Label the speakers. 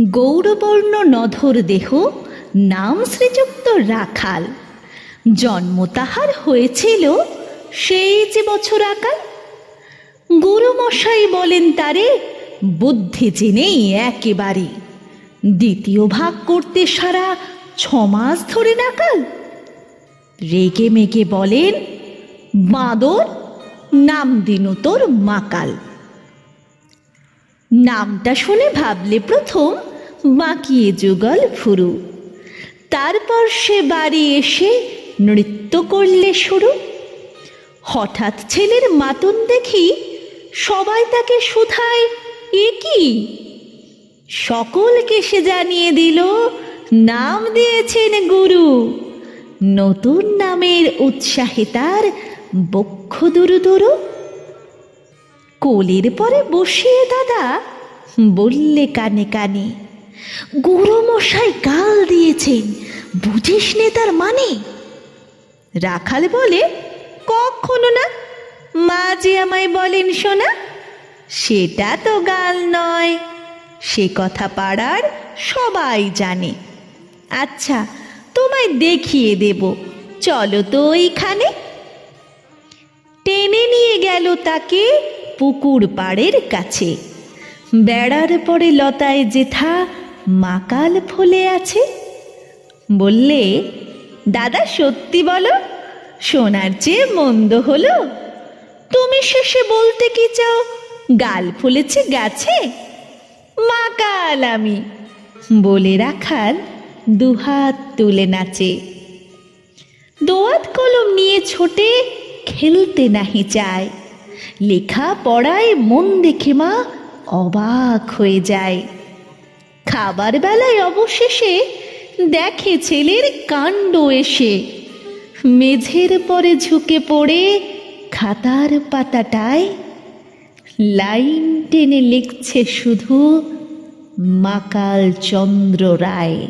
Speaker 1: গৌরবর্ণ নধর দেহ নাম শ্রীযুক্ত রাখাল। জন্ম তাহার হয়েছিল সেই যে বছর আকাল। গুরুমশাই বলেন তারে, বুদ্ধি জেনেই একেবারে। দ্বিতীয় ভাগ করতে সারা ছমাস ধরে নাকাল। রেগে মেগে বলেন, বাঁদর, নাম দিনু তোর মাকাল। নামটা শুনে ভাবলে প্রথম বাঁকিয়ে যুগল ফুরু তারপর সে বাড়ি এসে নৃত্য করলে শুরু। হঠাৎ ছেলের মাতন দেখি সবাই তাকে শুধায়, এ কি? সকলকে সে জানিয়ে দিল, নাম দিয়েছেন গুরু। নতুন নামের উৎসাহে তার বক্ষ দুরু দুরু। কোলের পরে বসিয়ে দাদা। বললে কানে কানে গুরু মশাই গাল দিয়েছেন, বুঝিস নে তার মানে? রাখাল বলে, কখনো না মা যে আমায় বলেন শোনা সেটা তো গাল নয়, সে কথা পাড়ার সবাই জানে। আচ্ছা তোমায় দেখিয়ে দেব, চলো তো ওইখানে টেনে নিয়ে গেল তাকে পুকুর পাড়ের কাছে। বেড়ার পরে লতায় জেঠা মাকাল ফলে আছে। বললে, দাদা, সত্যি বলো, সোনার চেয়ে মন্দ হলো। তুমি শেষে বলতে কি চাও, গাল ফুলেছে গাছে? মাকাল আমি। বলে রাখাল দুহাত তুলে নাচে। দোয়াত কলম নিয়ে ছোটে খেলতে নাহি চায়। লেখা পড়ায় মন দেখে মা অবাক হয়ে যায়। খাবার বেলায় অবশেষে দেখে ছেলের কাণ্ড এসে। মেঝের পরে ঝুঁকে পড়ে খাতার পাতাটায় লাইন টেনে লিখছে শুধু মাকাল চন্দ্র রায়।